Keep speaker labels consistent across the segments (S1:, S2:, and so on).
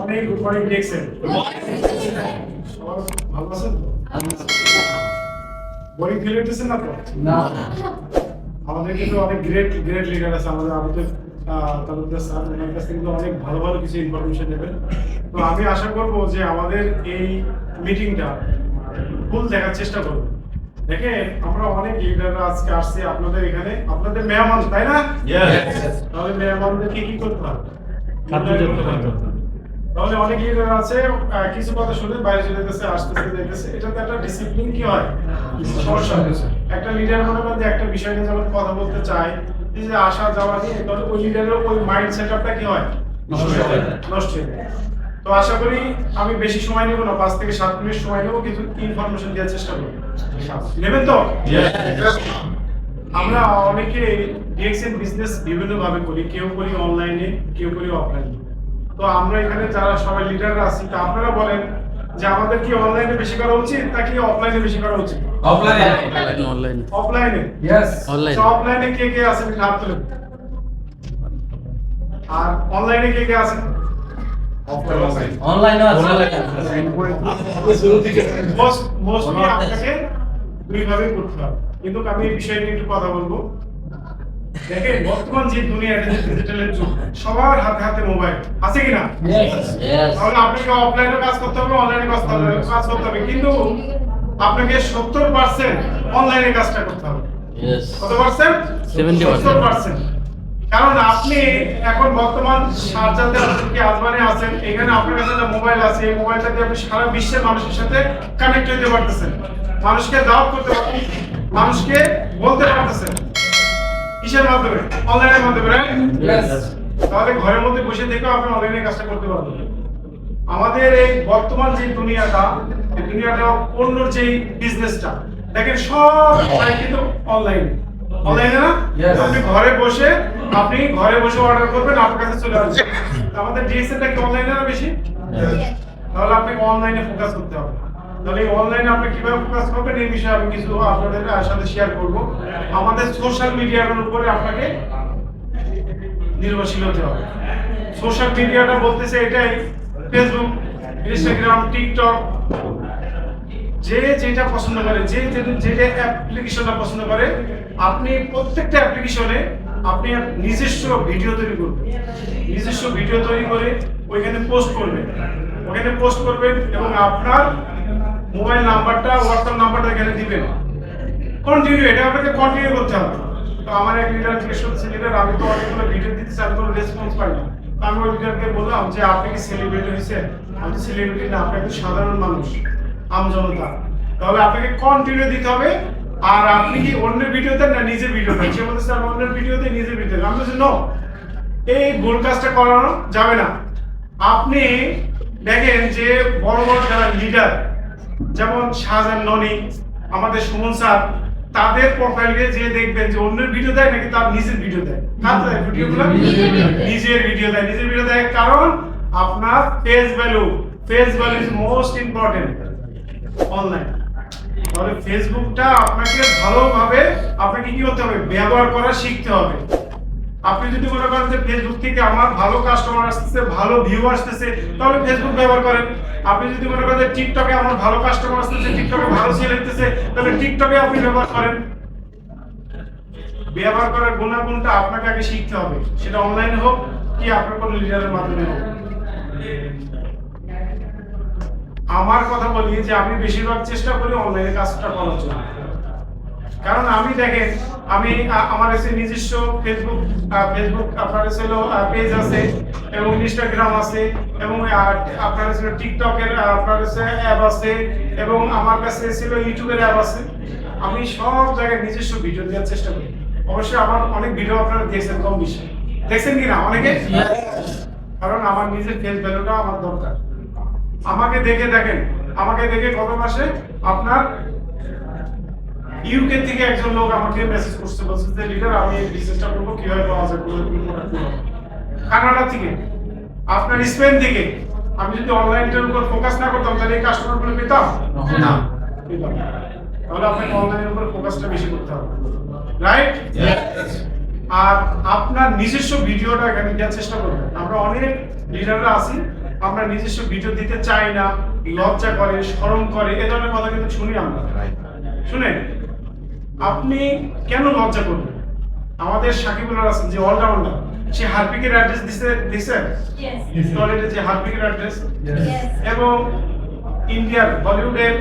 S1: অনেক গুড দেখছেন ভালো আছেন বোরিং ফিল হইতেছেন না তো আমাদের কিন্তু অনেক গ্রেট গ্রেট লিডার আছে আমাদের আমাদের তালুকদার স্যার ওনার কাছ থেকে অনেক ভালো ভালো কিছু ইনফরমেশন নেবেন তো আমি আশা করব যে আমাদের এই মিটিংটা ফুল দেখার চেষ্টা করব দেখেন আমরা অনেক লিডাররা আজকে আসছি আপনাদের এখানে আপনাদের মেহমান তাই না? তাহলে মেহমানদেরকে কি করতে হবে? তাহলে অনেক আছে কিছু কথা শুনে বাইরে চলে যেতেছে আসতেছে যেতেছে এটাতে একটা ডিসিপ্লিন কি হয়? সমস্যা একটা লিডার মনে করেন একটা বিষয় নিয়ে যখন কথা বলতে চায় এই যে আসা যাওয়া নিয়ে তাহলে ওই লিডারের ওই মাইন্ড সেটআপটা কি হয়?
S2: নষ্ট হয়ে যায়।
S1: নষ্ট হয়ে যায়। তো আশা করি আমি বেশি সময় নেব না পাঁচ থেকে সাত মিনিট সময় নেব কিছু ইনফরমেশন দেওয়ার চেষ্টা করব। নেবেন তো? আমরা অনেকে ডিএক্সএন বিজনেস বিভিন্ন ভাবে করি কেউ করি অনলাইনে কেউ করি অফলাইনে তো আমরা এখানে যারা সবাই লিডাররা আছি তা আপনারা বলেন যে আমাদের কি অনলাইনে বেশি করা উচিত নাকি অফলাইনে বেশি করা উচিত?
S3: অনলাইন
S1: অফলাইনে
S3: অনলাইন
S1: অফলাইনে কে কে আছেন? হাত তুলেন আর অনলাইনে কে কে আছেন?
S2: অনলাইনে
S1: মোস্ট মোস্টলি আপনাকে দুই ভাবে করতে হবে। কিন্তু আমি এই বিষয়ে নিয়ে একটু কথা বলব। দেখেন বর্তমান যে দুনিয়া ডিজিটালের যুগ সবার হাতে হাতে মোবাইল আছে কিনা তাহলে আপনাকে অফলাইনে কাজ করতে হবে অনলাইনে কাজ করতে হবে কাজ করতে হবে। কিন্তু আপনাকে সত্তর পার্সেন্ট অনলাইনে কাজটা করতে হবে। কত পার্সেন্ট
S3: 70%
S1: সত্তর পার্সেন্ট কারণ আপনি এখন বর্তমান শারজাতে আছেন কি আজমানে আছেন এখানে আপনার কাছে যে মোবাইল আছে এই মোবাইলটা দিয়ে আপনি সারা বিশ্বের মানুষের সাথে কানেক্ট হতে পারতেছেন। মানুষকে দাওয়াত করতে পারতেছেন মানুষকে বলতে পারতেছেন। কিসের মাধ্যমে? অনলাইনের মাধ্যমে? তাহলে ঘরের মধ্যে বসে থেকেও আপনি অনলাইনে কাজটা করতে পারবেন। আমাদের এই বর্তমান যে দুনিয়াটা এই দুনিয়াটা অন্যর যে বিজনেসটা দেখেন সব কিন্তু অনলাইন অনলাইনে না? আপনি ঘরে বসে আপনি ঘরে বসে অর্ডার করবেন আপনার কাছে চলে আসবে। আমাদের ডিএসএলটা কি অনলাইনে না বেশি? তাহলে আপনাকে অনলাইনে ফোকাস করতে হবে। তাহলে অনলাইনে আপনি কীভাবে ফোকাস করবেন এই বিষয়ে আমি কিছু আপনাদের সাথে শেয়ার করব। আমাদের সোশ্যাল মিডিয়ার উপরে আপনাকে নির্ভরশীল হতে হবে। সোশ্যাল মিডিয়াটা বলতেছে এটাই ফেসবুক ইনস্টাগ্রাম টিকটক যে যেটা পছন্দ করে, যে যেটা অ্যাপ্লিকেশনটা পছন্দ করে, আপনি প্রত্যেকটা অ্যাপ্লিকেশনে আপনি নিজস্ব ভিডিও তৈরি করবেন। নিজস্ব ভিডিও তৈরি করে ওইখানে পোস্ট করবেন। ওখানে পোস্ট করবেন এবং আপনার মোবাইল নাম্বারটা হোয়াটসঅ্যাপ নাম্বারটা এখানে দিবেন। কন্টিনিউ এটা আপনাকে কন্টিনিউ করতে হবে। তো আমার এক লিডার জিজ্ঞেস করছে লিডার আমি তো অনেকগুলো ভিডিও দিতে আমি কোনো রেসপন্স পাই না। আমি ওই লিডারকে বললাম যে, আপনি কি সেলিব্রিটি হয়েছেন? আমি সেলিব্রিটি না, আপনি একটু সাধারণ মানুষ। আম জনতা তাহলে আপনাকে কন্টিনিউ দিতে হবে। আর আপনি কি অন্যের ভিডিও দেন না নিজের ভিডিও দেন? সে বলতেছে আমি অন্যের ভিডিও দেই নিজের ভিডিও দেন। আমি বলছি নো এই ভুল কাজটা করানো যাবে না। আপনি দেখেন যে বড় বড় যারা লিডার যেমন শাহজাহান ননি আমাদের সুমন স্যার তাদের প্রোফাইলে যে দেখবেন যে অন্যের ভিডিও দেয় নাকি তার নিজের ভিডিও দেয়? কার দেয় ভিডিওগুলো নিজের ভিডিও দেয়। নিজের ভিডিও দেয়। কারণ আপনার face value face value is most important online তাহলে ফেসবুকটা আপনাকে ভালোভাবে আপনাকে কি করতে হবে? ব্যবহার করা শিখতে হবে। আপনি যদি মনে করেন যে ফেসবুক থেকে আমার ভালো কাস্টমার আসতেছে, ভালো ভিউ আসতেছে, তাহলে ফেসবুক ব্যবহার করেন। আপনি যদি মনে করেন যে টিকটকে আমার ভালো কাস্টমার আসতেছে টিকটকে ভালো সেল হতেছে তাহলে টিকটকে আপনি ব্যবহার করেন। ব্যবহার করার গুণাগুণটা আপনাকে আগে শিখতে হবে। সেটা অনলাইনে হোক কি আপনার কোনো লিডারের মাধ্যমে হোক। আমার কথা বলি যে আমি বেশিরভাগ চেষ্টা করি অনলাইনে কাজটা করার জন্য। কারণ আমি দেখেন আমি আমার এসে নিজস্ব ফেসবুক ফেসবুক আপনার এসে পেজ আছে এবং ইনস্টাগ্রাম আছে এবং আপনার এসে টিকটকের আপনার এসে অ্যাপ আছে এবং আমার কাছে ছিল ইউটিউবের অ্যাপ আছে। আমি সব জায়গায় নিজস্ব ভিডিও দেওয়ার চেষ্টা করি। অবশ্যই আমার অনেক ভিডিও আপনারা দেখছেন কম বেশি। দেখছেন কিনা অনেকে? কারণ আমার নিজের ফেস ভ্যালুটা আমার দরকার। আমাকে দেখে দেখেন আমাকে দেখে গত মাসে আপনার ইউকে থেকে একজন লোক আমাকে মেসেজ করতে বলছে যে লিডার আমি এই বিজনেসটা করব কীভাবে পাওয়া যায়? কানাডা থেকে আপনার স্পেন থেকে। আমি যদি অনলাইনটার উপর ফোকাস না করতাম তাহলে এই কাস্টমারগুলো পেতাম?
S2: না।
S1: পেতাম। না। তাহলে আপনাকে অনলাইনের উপর ফোকাসটা বেশি করতে হবে। রাইট আর আপনার নিজস্ব ভিডিওটা এখানে দেওয়ার চেষ্টা করবেন। আমরা অনেক লিডাররা আছি আমরা নিজস্ব ভিডিও দিতে চাই না লজ্জা করে স্মরণ করে এ ধরনের কথা কিন্তু শুনি আমরা। শুনেন আপনি কেন লজ্জা করবেন? আমাদের সাকিবুল আছেন যে অলরাউন্ডার সে হারপিকের অ্যাড্রেস দিছে দিছে. টয়লেটে যে হারপিকের অ্যাড্রেস. এবং ইন্ডিয়ার বলিউডের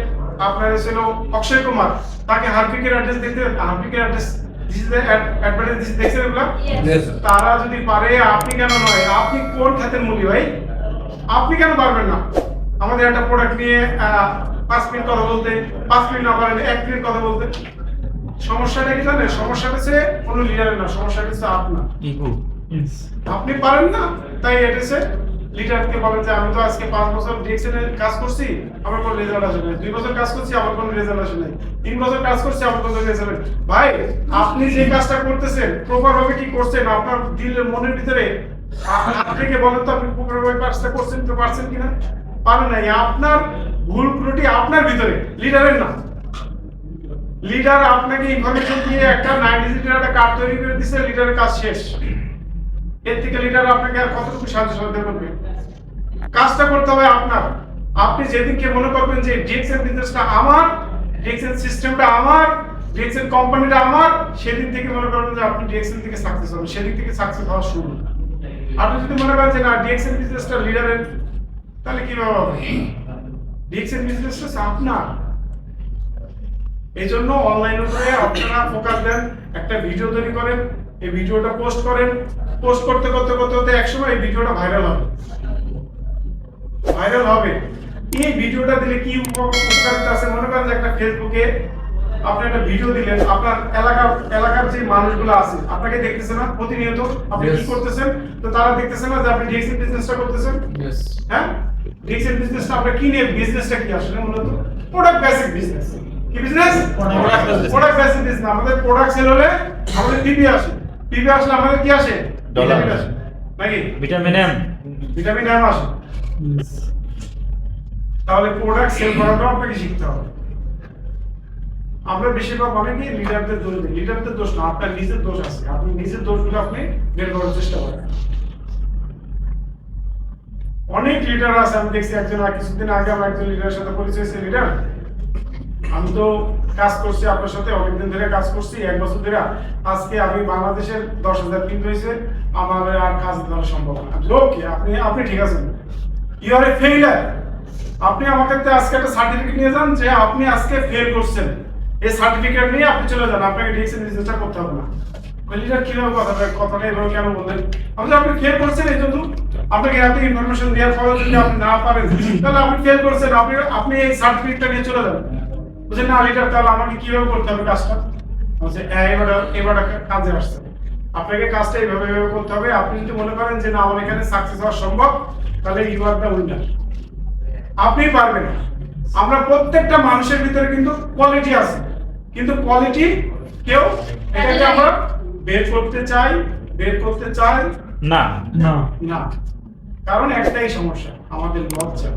S1: আপনার ছিল অক্ষয় কুমার তাকে হারপিকের অ্যাড্রেস দিতে হারপিকের অ্যাড্রেস. তারা যদি পারে আপনি কেন নয়? আপনি কোন খাতের মূল্য ভাই? আপনি কেন পারবেন না? আমাদের একটা প্রোডাক্ট নিয়ে পাঁচ মিনিট কথা বলতে পাঁচ মিনিট না পারেন এক মিনিট কথা বলতে। সমস্যাটা কি জানেন? সমস্যাটা হচ্ছে কোনো লিডারের না সমস্যাটা হচ্ছে আপনার। আপনি পারেন না তাই এটেছে লিডারকে বলেন যে আমি তো আজকে পাঁচ বছর ডিএক্সএন কাজ করছি আমার কোনো রেজাল্ট আসে নাই। দুই বছর কাজ করছি আমার কোনো রেজাল্ট আসে নাই। তিন বছর কাজ করছি আমার কোনো রেজাল্ট ভাই আপনি যে কাজটা করতেছেন প্রপার ভাবে কি করছেন আপনার দিলের মনের ভিতরে বলেন তো আপনি পারছেন কিনা? পারেন নাই। আপনার ভুল ত্রুটি আপনার ভিতরে, লিডারের না। লিডার আপনাকে ইনফরমেশন দিয়ে একটা নাইন ডিজিটের একটা কার্ড তৈরি করে লিডারের কাজ শেষ। এর থেকে লিডার আপনাকে আর কতটুকু সাহায্য সহযোগিতা করবে? কাজটা করতে হবে আপনার। আপনি যেদিনকে মনে করবেন যে ডিএক্সএন বিজনেসটা আমার ডিএক্সএন সিস্টেমটা আমার ডিএক্সএন কোম্পানিটা আমার, সেদিন থেকে মনে করবেন যে আপনি ডিএক্সএন থেকে সাকসেস হবেন। সেদিন থেকে সাকসেস হওয়া শুরু। আপনি যদি মনে করেন যে না ডিএক্সএন বিজনেসটা লিডারের তাহলে কীভাবে হবে? ডিএক্সএন বিজনেসটা আপনার এই জন্য অনলাইন উপরে আপনারা ফোকাস দেন, একটা ভিডিও তৈরি করেন, এই ভিডিওটা পোস্ট করেন। পোস্ট করতে করতে করতে করতে একসময় এই ভিডিওটা ভাইরাল হবে। ভাইরাল হবে। এই ভিডিওটা দিলে কি উপ- উপকারিতা আছে? মনে করেন যে একটা ফেসবুকে আপনি একটা ভিডিও দিলেন আপনার এলাকার এলাকার যে মানুষগুলো আছে আপনাকে দেখতেছে না প্রতিনিয়ত আপনি কি করতেছেন? তো তারা দেখতেছে না যে আপনি ডিএক্সি বিজনেসটা করতেছেন? হ্যাঁ? ডিএক্সএল বিজনেসটা আমরা কি নিয়ে বিজনেসটা কি আসলে মূলত? প্রোডাক্ট বেসিক বিজনেস কি বিজনেস প্রোডাক্ট বেসিক বিজনেস আমাদের প্রোডাক্ট সেল হলে আমাদের পিপি আসে। পিপি আসলে আমাদের কি আসে. ভিটামিন আসে। নাকি?
S4: ভিটামিন এম
S1: ভিটামিন এম আসে। তাহলে প্রোডাক্ট সেল করাটাও আপনাকে শিখতে হবে। আমরা বেশিরভাগ অনেকেই লিডারদের দোষ দিই। লিডারদের দোষ না, আপনার নিজের দোষ আছে। আপনি নিজের দোষগুলো আপনি বের করার চেষ্টা করেন। অনেক লিডার আছে, আমি দেখছি একজন কিছুদিন আগে আমার একজন লিডারের সাথে পরিচয় হয়েছে। লিডার আমি তো কাজ করছি আপনার সাথে, অনেকদিন ধরে কাজ করছি, এক বছর ধরে। আজকে আমি বাংলাদেশের দশ হাজার পিন হয়েছে, আমার আর কাজ ধরা সম্ভব ওকে আপনি আপনি ঠিক আছেন। ইউ আর এ ফেইলার আপনি আমাকে আজকে একটা সার্টিফিকেট নিয়ে যান যে আপনি আজকে ফেল করছেন। এই সার্টিফিকেট নিয়ে আপনি চলে যান, আপনাকে ডিএক্সএন বিজনেসটা করতে হবে না। কথাটা? এভাবে কেন বললেন? আপনি আপনি ফেল করছেন এই জন্য। আপনাকে এত ইনফরমেশন দেওয়ার পরেও যদি আপনি না পারেন, তাহলে আপনি ফেল করছেন। আপনি আপনি এই সার্টিফিকেটটা নিয়ে চলে বুঝলেন না তাহলে আমাকে কীভাবে করতে হবে কাজটা? বলছে হ্যাঁ এবার এবার কাজে আসছে। আপনাকে কাজটা এইভাবে এইভাবে করতে হবে। আপনি যদি মনে করেন যে, না, আমার এখানে সাকসেস হওয়া সম্ভব, তাহলে ইউ আর দ্য উইনার আপনি পারবেন আমরা প্রত্যেকটা মানুষের ভিতরে কিন্তু কোয়ালিটি আছে। কিন্তু কোয়ালিটি কেউ এটাকে আমরা বের করতে চাই বের করতে চাই?
S4: না।
S5: না।
S1: না। কারণ একটাই সমস্যা আমাদের লজ্জা।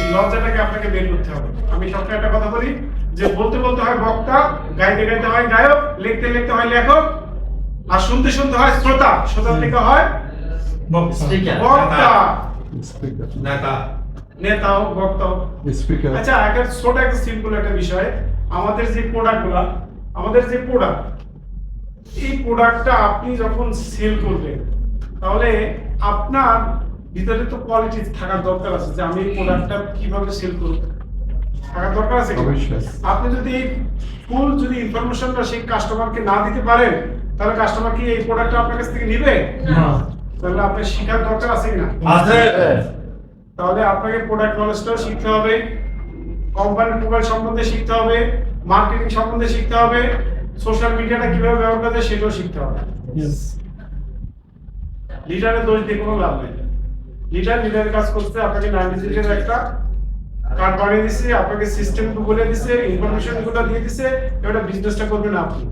S1: এই লজ্জাটাকে আপনাকে বের করতে হবে। আমি সবসময় একটা কথা বলি যে বলতে বলতে হয় বক্তা গাইতে গাইতে হয় গায়ক লিখতে লিখতে হয় লেখক আর শুনতে শুনতে হয় শ্রোতা। শ্রোতা থেকে হয় বক্তা। নেতা। হোক বক্তা হোক
S5: স্পিকার।
S1: আচ্ছা একটা ছোট একটা সিম্পল একটা বিষয় আমাদের যে প্রোডাক্টগুলো আমাদের যে প্রোডাক্ট এই প্রোডাক্টটা আপনি যখন সেল করবেন তাহলে আপনার ভিতরে তো কোয়ালিটি থাকার দরকার আছে যে আমি এই প্রোডাক্টটা কীভাবে সেল করব। থাকার দরকার আছে আপনি যদি ফুল যদি ইনফরমেশনটা সেই কাস্টমারকে না দিতে পারেন তাহলে কাস্টমার কি এই প্রোডাক্টটা আপনার কাছ থেকে নিবে?
S5: না।
S1: তাহলে আপনার শেখার দরকার আছে কিনা
S4: আছে।
S1: তাহলে আপনাকে প্রোডাক্ট নলেজটাও শিখতে হবে। কোম্পানির প্রোফাইল সম্বন্ধে শিখতে হবে মার্কেটিং সম্বন্ধে শিখতে হবে সোশ্যাল মিডিয়াটা কীভাবে ব্যবহার করতে সেটাও শিখতে হবে। লিডারের দোষ দিয়ে কোনো লাভ নেই। লিডার লিডারের কাজ করতে আপনাকে নাইন একটা কার্ড বানিয়ে দিচ্ছে আপনাকে সিস্টেম বলে দিচ্ছে ইনফরমেশনগুলো দিয়ে দিচ্ছে এবার বিজনেসটা করবেন আপনি।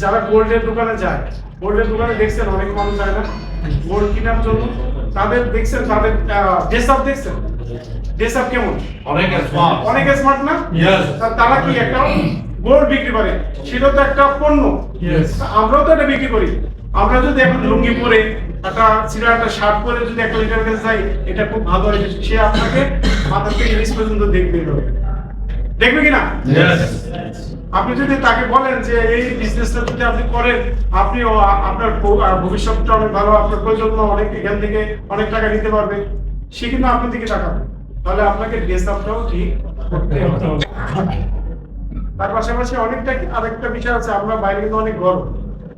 S1: যারা গোল্ডের দোকানে যায় গোল্ডের দোকানে দেখছেন অনেক মানুষ যায় না। গোল্ড কেনার জন্য তাদের দেখছেন তাদের ড্রেস আপ দেখছেন। ড্রেস কেমন?
S4: অনেক স্মার্ট
S1: অনেক স্মার্ট না. তা- তারা কি একটা গোল্ড বিক্রি করে? সেটা তো একটা পণ্য। আমরাও তো এটা বিক্রি করি। আমরা যদি এখন লুঙ্গি পরে একটা ছিঁড়া একটা শার্ট পরে যদি একটা লিটার কাছে যাই এটা খুব ভালো হয়। সে আপনাকে মাথা থেকে নিচ পর্যন্ত দেখবে। দেখবে কিনা আপনি যদি তাকে বলেন যে এই বিজনেসটা যদি আপনি করেন আপনি আপনার ভবিষ্যৎটা অনেক ভালো আপনার প্রয়োজন অনেক এখান থেকে অনেক টাকা নিতে পারবে। সে কিন্তু আপনার দিকে টাকাবে তাহলে আপনাকে ড্রেস আপটাও ঠিক করতে হবে। তার পাশাপাশি অনেকটা আরেকটা বিষয় আছে, আমরা বাইরে কিন্তু অনেক গরম।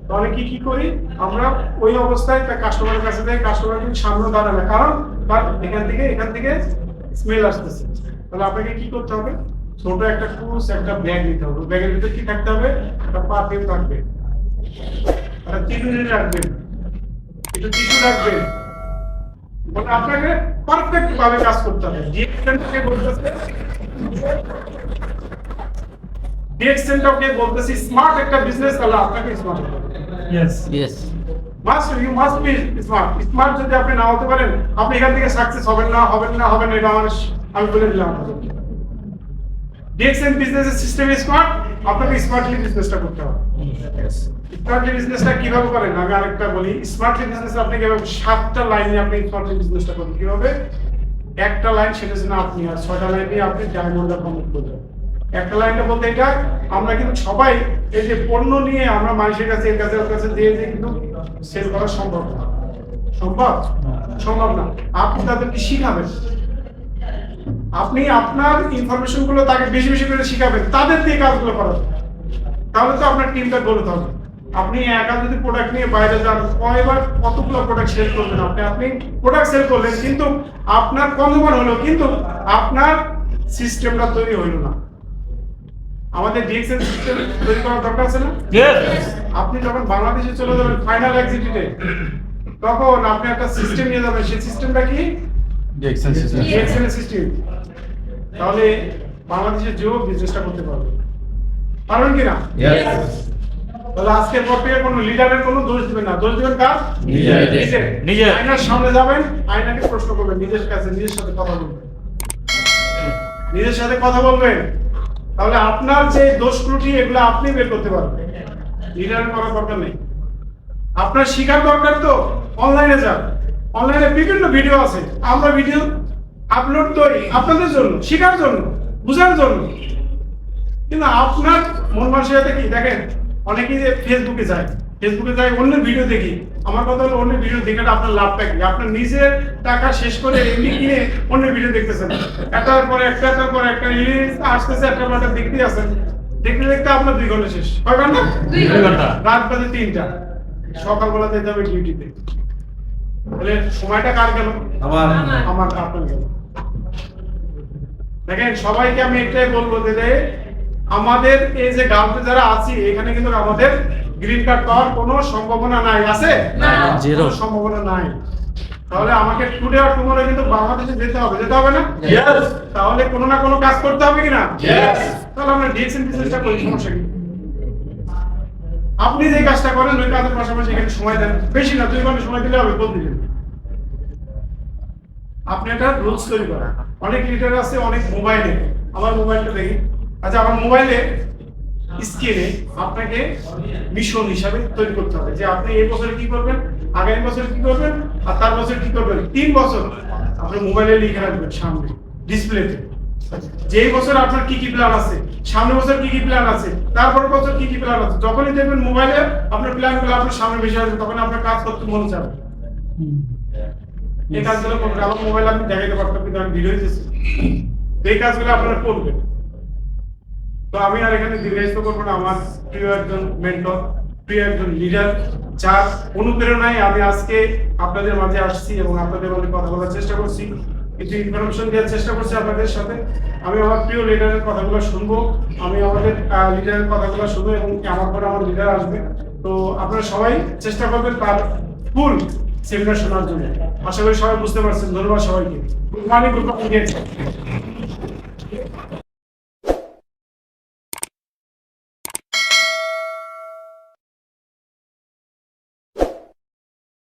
S1: তো অনেকে কি করি? আমরা ওই অবস্থায় কাস্টমারের কাছে যাই কাস্টমার কিন্তু সামনে দাঁড়াবে। কারণ তার এখান থেকে এখান থেকে স্মেল আসতেছে। তাহলে আপনাকে কি করতে হবে? ছোট একটা কুস একটা ব্যাগ নিতে হবে। ব্যাগের ভিতরে কি থাকতে হবে? একটা পারফিউম থাকবে। একটা চিরুনি রাখবেন। একটু টিস্যু রাখবেন। মানে আপনাকে পারফেক্ট ভাবে কাজ করতে হবে। ডিএক্সেনটাকে বলতেছে? ডিএক্সেনটাকে বলতেছি স্মার্ট একটা বিজনেস তাহলে আপনাকে স্মার্ট হবে।
S3: Yes
S1: must you must be smart smart যদি আপনি না হতে পারেন আপনি এখান থেকে সাকসেস হবেন না হবেন না হবেন না এটা আমার আমি বলে দিলাম ডিএক্সএন বিজনেসের সিস্টেম স্মার্ট আপনাকে স্মার্টলি বিজনেসটা করতে হবে। স্মার্টলি বিজনেসটা কীভাবে করেন? আমি আরেকটা বলি স্মার্টলি বিজনেস আপনি কীভাবে সাতটা লাইনে আপনি স্মার্টলি বিজনেসটা করবেন কীভাবে? একটা লাইন সেটা যেন আপনি, আর ছয়টা আপনি করবেন একটা লাইনটা বলতে এটা, আমরা কিন্তু সবাই এই যে পণ্য নিয়ে আমরা মানুষের কাছে, এর কাছে, ওর কাছে দিয়ে দিয়ে কিন্তু সেল করা সম্ভব না। সম্ভব? সম্ভব না। আপনি তাদেরকে শিখাবেন? আপনি আপনার ইনফরমেশনগুলো তাকে বেশি বেশি করে শিখাবেন। তাদের দিয়ে কাজগুলো করাবেন। তাহলে তো আপনার টিমটা গড়ে হবে আপনি একা যদি প্রোডাক্ট নিয়ে বাইরে যান কয়বার কতগুলো প্রোডাক্ট সেল করবেন আপনি? আপনি প্রোডাক্ট সেল করলেন কিন্তু আপনার কনজিউমার হলো কিন্তু আপনার সিস্টেমটা তৈরি হইল না। আমাদের ডিএক্সএল সিস্টেম তৈরি করার দরকার আছে না? আপনি যখন বাংলাদেশে চলে যাবেন ফাইনাল এক্সিটিতে তখন আপনি একটা সিস্টেম নিয়ে যাবেন। সেই সিস্টেমটা কি? ডিএক্সএল সিস্টেম তাহলে বাংলাদেশে যেও বিজনেসটা করতে পারবে। পারবেন কি না তাহলে আজকের পর থেকে কোনো লিডারের কোনো দোষ দিবেন না। দোষ দিবেন কার?
S2: নিজের।
S1: আয়নার সামনে যাবেন আয়নাকে প্রশ্ন করবেন নিজের কাছে নিজের সাথে কথা বলবেন। নিজের সাথে কথা বলবেন তাহলে আপনার যে দোষ ত্রুটি এগুলো আপনি বের করতে পারবেন। লিডারের করার দরকার নেই। আপনার শিখার দরকার তো অনলাইনে যান। অনলাইনে বিভিন্ন ভিডিও আছে। আমরা ভিডিও আপলোড করি আপনাদের জন্য শেখার জন্য বোঝার জন্য। কিন্তু আপনার মন মানসিকতা কি? দেখেন অনেকেই যে ফেসবুকে যায়। ফেসবুকে যায় অন্যের ভিডিও দেখি। আমার কথা হলো অন্যের ভিডিও দেখাটা আপনার লাভটা কি? আপনার নিজের টাকা শেষ করে এমনি কিনে অন্যের ভিডিও দেখতেছেন। একটার পরে একটা একটার পরে একটা রিলিজ আসতেছে একটা পর একটা দেখতেই আছেন। দেখতে দেখতে আপনার দুই ঘণ্টা শেষ। কয় ঘণ্টা?
S2: দুই ঘণ্টা।
S1: রাত বাজে তিনটা। সকালবেলা যেতে হবে ডিউটিতে তাহলে সময়টা কার গেল?
S2: আমার।
S1: আমার আপনার গেল। দেখেন সবাইকে আমি এটাই বলব যে আমাদের এই যে গাঁওতে যারা আছি এখানে কিন্তু আমাদের গ্রিন কার্ড পাওয়ার কোনো সম্ভাবনা নাই আছে?
S3: না।
S1: সম্ভাবনা নাই। তাহলে আমাকে টুডে আর টুমোরো কিন্তু বাংলাদেশে যেতে হবে। যেতে হবে না. তাহলে কোনো না কোনো কাজ করতে হবে. তাহলে আমরা বিজনেসটা করি সমস্যা কি? আপনি যে কাজটা করেন ওই কাজের পাশাপাশি এখানে সময় দেন। বেশি না দুই ঘণ্টা সময় দিলে হবে প্রতিদিন আপনি একটা রুলস তৈরি করেন। অনেক লিটার আছে অনেক মোবাইলে আমার মোবাইলটা দেখি। আচ্ছা আমার মোবাইলে স্ক্রিনে আপনাকে মিশন হিসাবে তৈরি করতে হবে যে আপনি এই বছরে কি করবেন, আগামী বছর কি করবেন, আর তার বছর কি করবেন। তিন বছর আপনি মোবাইলে লিখে রাখবেন সামনে ডিসপ্লেতে যে বছর আপনার কি কি প্ল্যান আছে সামনে বছর কি কি প্ল্যান আছে তারপর বছর কি কি প্ল্যান আছে, যখনই দেখবেন মোবাইলে আপনার প্ল্যানগুলো আপনার সামনে বেশি আসবে, তখন আপনার কাজ করতে মন চাবে। এই কাজগুলো আমার মোবাইল আপনি দেখাইতে পারতাম, কিন্তু আমি ভিডিও দিতেছি। তো এই কাজগুলো আপনারা করবেন। তো আমি আর এখানে দীর্ঘায়িত করব না। আমার প্রিয় একজন মেন্টর প্রিয় একজন লিডার যার অনুপ্রেরণায় আমি আজকে আপনাদের মাঝে আসছি এবং আপনাদের মাঝে কথা বলার চেষ্টা করছি। কিছু ইনফরমেশন দেওয়ার চেষ্টা করছি আপনাদের সাথে। আমি আমার প্রিয় লিডারের কথাগুলো শুনব। আমি আমাদের লিডারের কথাগুলো শুনব এবং আমার পরে আমার লিডার আসবে। তো আপনারা সবাই চেষ্টা করবেন তার ফুল সেমিনার শোনার জন্য। আশা করি সবাই বুঝতে পারছেন। ধন্যবাদ সবাইকে। Good morning good morning